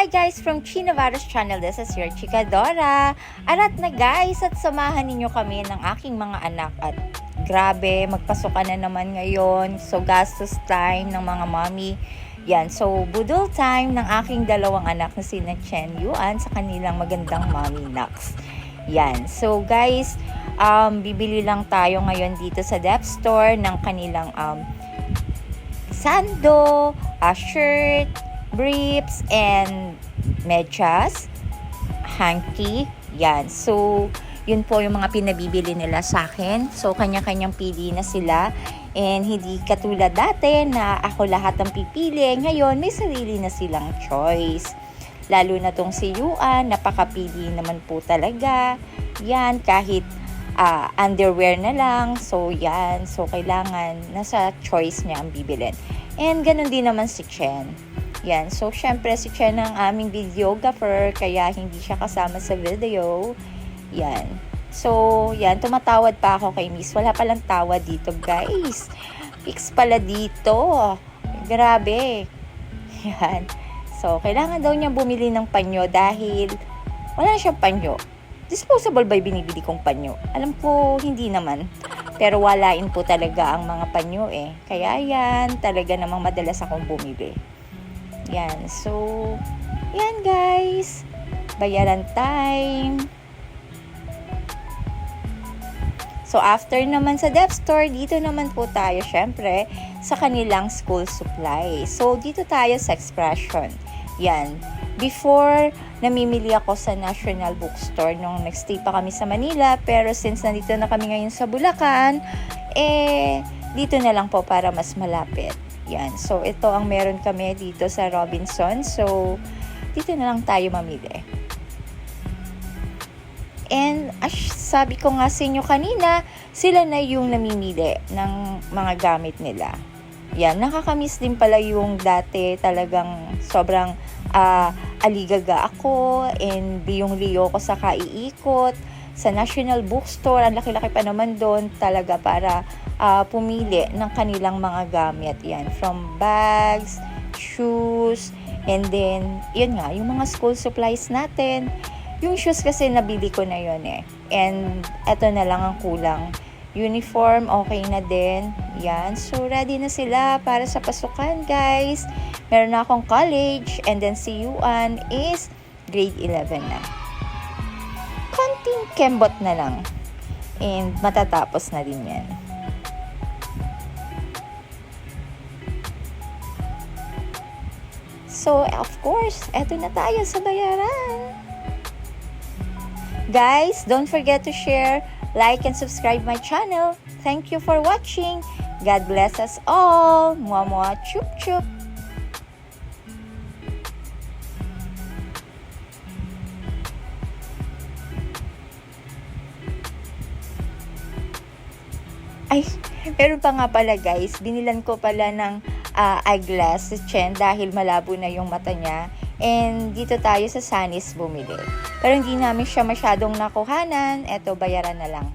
Hi guys from Chinavarus Channel. This is your Chika Dora. Arat na guys at samahan ninyo kami ng aking mga anak at grabe, magpasukan na naman ngayon. So gastos time ng mga mommy. Yan, so budol time ng aking dalawang anak na sina Chen Yuan sa kanilang magandang mommy knocks. Yan, so guys, um, bibili lang tayo ngayon dito sa Dep Store ng kanilang um, sando, a shirt, briefs, and medyas, hanky. Yan. So, yun po yung mga pinabibili nila sa akin. So, kanya-kanyang pili na sila. And hindi katulad dati na ako lahat ng pipili. Ngayon, may sarili na silang choice. Lalo na tong si Yuan, napakapili naman po talaga. Yan, kahit ah, underwear na lang. So, yan. So, kailangan nasa choice niya ang bibilin. And ganun din naman si Chen. Yan. So, syempre si Chen ang aming videographer kaya hindi siya kasama sa video. Yan. So, yan. Tumatawad pa ako kay Miss. Wala palang tawad dito, guys. Fix pala dito. Grabe. Yan. So, kailangan daw niya bumili ng panyo dahil wala siyang panyo. Disposable ba binibili kong panyo? Alam ko, hindi naman. Pero walain po talaga ang mga panyo eh. Kaya yan, talaga namang madalas akong bumili. Yan. So, yan guys. Bayaran time. So, after naman sa Dep Store, dito naman po tayo, syempre, sa kanilang school supply. So, dito tayo sa Expression. Yan. Before, namimili ako sa National Bookstore nung nagstay pa kami sa Manila. Pero since nandito na kami ngayon sa Bulacan, eh, dito na lang po para mas malapit. Yan. So, ito ang meron kami dito sa Robinson. So, dito na lang tayo mamili. And as sabi ko nga sa inyo kanina, sila na yung namimili ng mga gamit nila. Yan, nakakamiss din pala yung dati talagang sobrang ah, aligaga ako and yung Leo ko sa kaiikot sa National Bookstore. Ang laki-laki pa naman doon talaga para ah, pumili ng kanilang mga gamit. Yan, from bags, shoes, and then, yun nga, yung mga school supplies natin. Yung shoes kasi nabili ko na yun eh. And eto na lang ang kulang. Uniform, okay na din. Yan. So, ready na sila para sa pasukan, guys. Meron na akong college. And then si Yuan is grade 11 na. Konting kembot na lang. And matatapos na din yan. So, of course, eto na tayo sa bayaran. Guys, don't forget to share, like, and subscribe my channel. Thank you for watching. God bless us all. Mua mua chup chup. Ay, meron pa nga pala guys, binilan ko pala ng ah, eyeglass si Chen dahil malabo na yung mata niya. And dito tayo sa Sanis bumili. Pero hindi namin siya masyadong nakuhanan. Eto, bayaran na lang.